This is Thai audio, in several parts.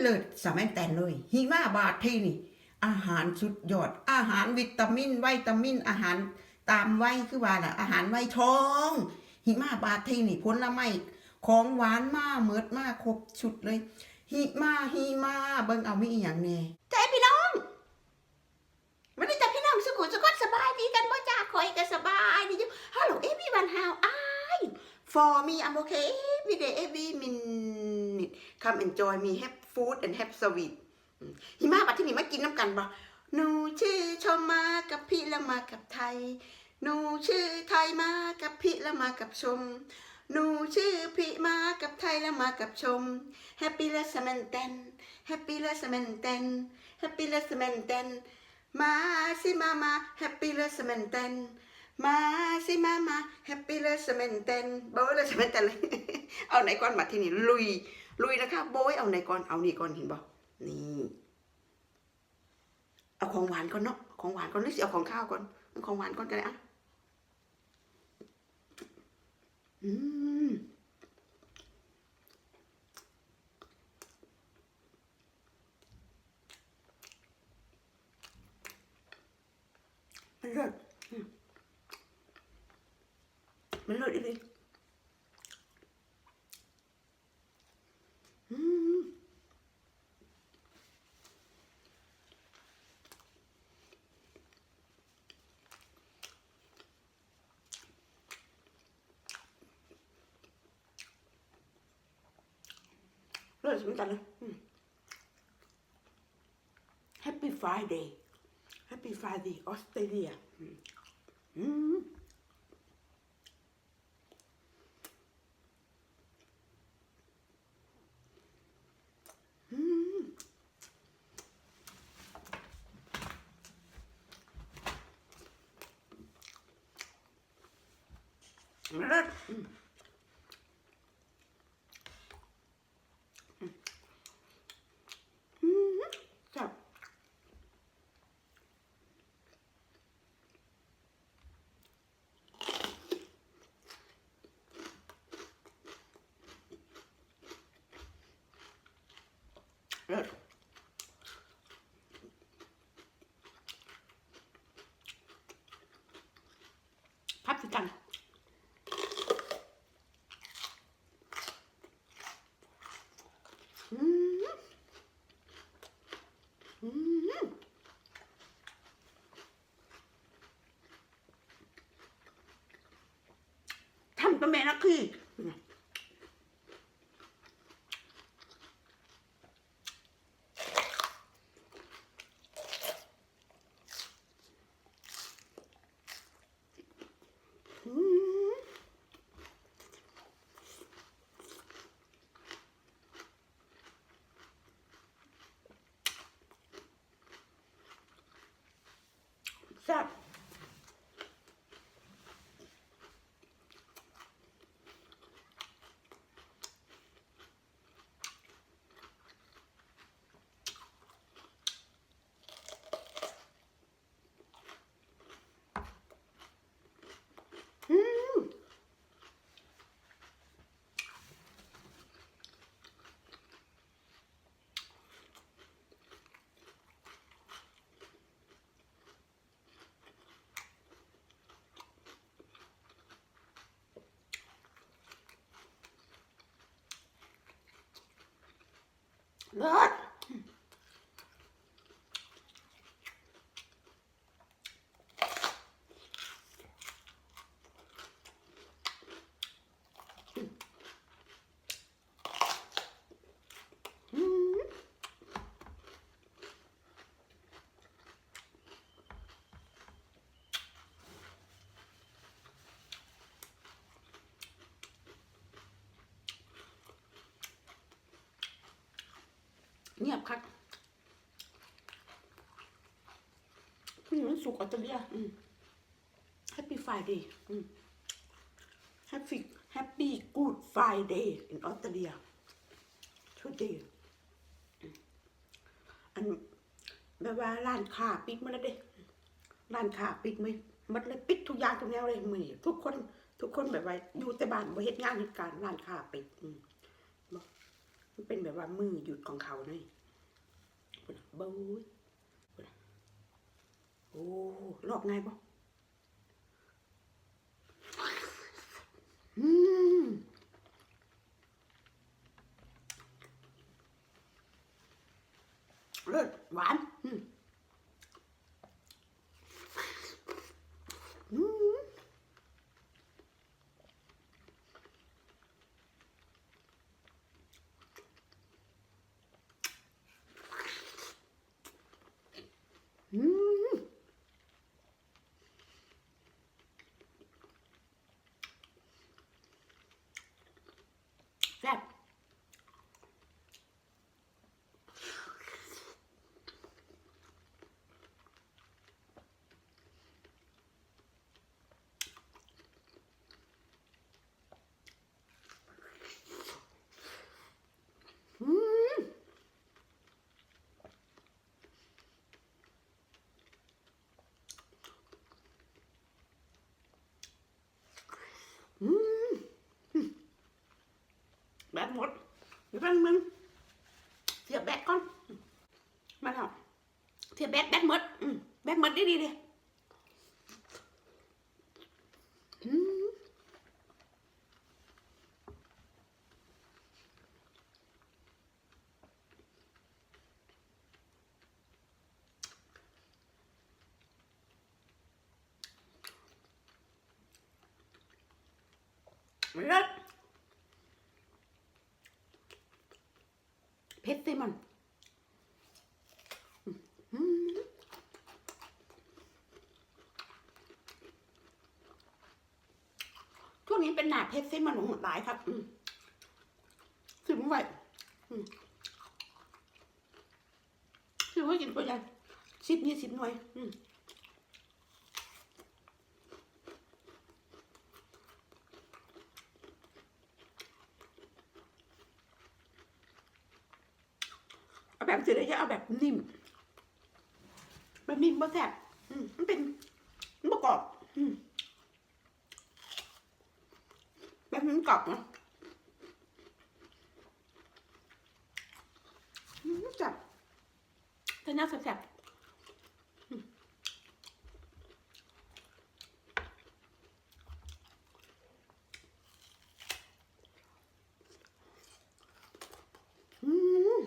เลิศสามัญแตนเลยหิมาบาทที่นี่ อาหารสุดยอด อาหารวิตามินไวตามินอาหารตามไว้คือว่าน่ะอาหารไว้ท้อง หิมาบาทที่นี่ผลไม้ของหวานมาเมิดมาครบชุดเลย หิมาหิมาเบิ่งเอามีอีหยังแน่ใจพี่น้องวันนี้จะพี่น้องสุขุสุขสบายดีกันบ่จ้าคอยกันสบายดีอยู่ฮัลโหลเอวี่วันฮาวอ้าย for me I'm okay every day every minute come enjoy me have food and have sweet อืมหิมะบัดที่นี่มากินน้ำกันบ่หนูชื่อชมมากับพี่แล้วมากับไทย หนูชื่อไทยมากับพี่แล้วมากับชม หนูชื่อพี่มากับไทยแล้วมากับชม Happy l e s s m a n t e n Happy l e s s m a n t e n Happy l e s s m a n t e n มาสิมามา Happy l e s s m a n t e n มาสิมามา Happy l e s s m a n t e n โบย l e s s m a n t e n เลยเอาไหนก่อนมาที่นี่ลุย ลุยนะคะโบยเอาไหนก่อนเอานี่ก่อนเห็นบ่นี่เอาของหวานก่อนเนาะของหวานก่อนหรือสิเอาของข้าวก่อนของหวานก่อนก็ได้อะอืมมันเลิศอืมมันเลิศอีกม เลิศเหมือนกันเลยอืม Happy Friday Happy Friday ออสเตรเลียอืมอืมอืมเลิศอืม จับเลิศ พับสิกันอืมอืมทำกับแม่นะคือมแซ่บอืม เลิศอืม เงียบครับนี่มันสุกออสเตรเลียอืม Happy Friday อืม Happy Happy Good Friday in Australia today อันแบบว่าร้านค้าปิดมาแล้วเด้ร้านค้าปิดไหมมันเลยปิดทุกอย่างทุกแนวเลยมือนทุกคน ทุกคนแบบว่าอยู่แต่บ้านบ่เฮ็ดงานเหตุการณ์ร้านค้าปิดอืม มันเป็นแบบว่ามือหยุดของเขาหน่อยเบ้ยโอ้ลอกไง่ายปะอืมเลิศหวานอืมอืมอืมแซ่บอืมอืม แบตหมดเดี๋ยวแป๊บนึงเสียบแบตก่อนมาแล้วเสียบแบตแบตหมดแบตหมดดีดีดีอืม เลิศเผ็ดสิมันอืมช่วงนี้เป็นหนาเผ็ดสิมันหหลายครับถึงไหวถือว่ากินตัวใหญ่สิบยี่สิบหน่วย อืม แบบสิเลยจะเอาแบบนิ่มแบบนิ่มบ่แซ่บมันเป็นมันประกรอบอแบบนี้มันกรอบเนาะอืมแซ่บแต่น่าแซ่บๆอืมอืม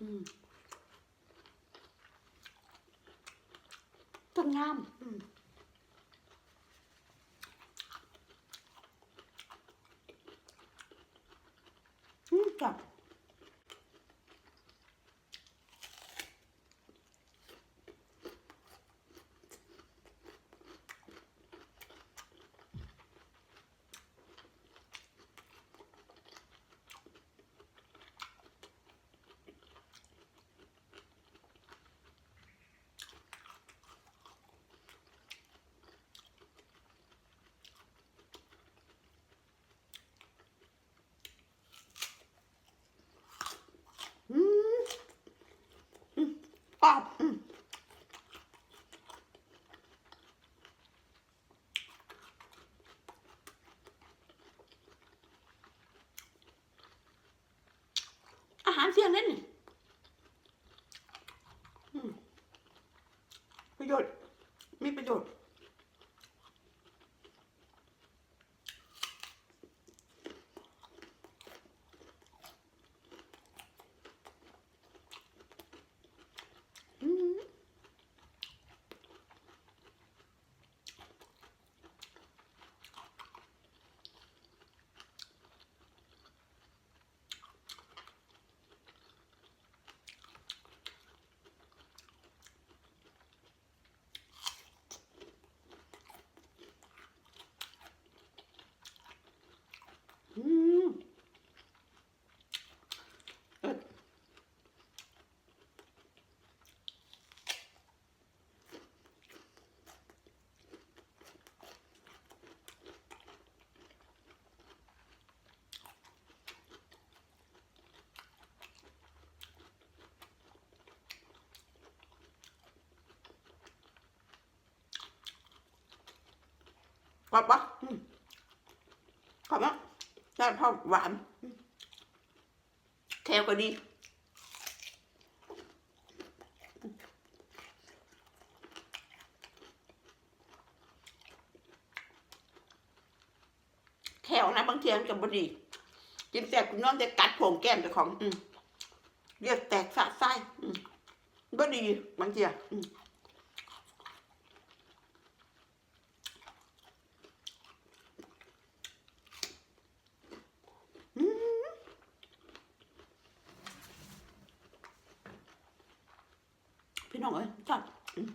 อืม ต้นงามอืมอืมจับอืมอื มกรอบอาหารเสี่ยงนั่นนี่อืมประโยชน์ มีประโยชน์ อืม กรอบปะอืมกรอบปะได้พอหวานอืมแคลก็ดีแขวนะบางทีมันกับดีกินแสบคุณน้องจะกัดโผงแก้มเจ้าของ อืมเรียกแตกสะไส้อืมบดีบางทีอะอืมอืม พี่น้องเอ้ยจับอืม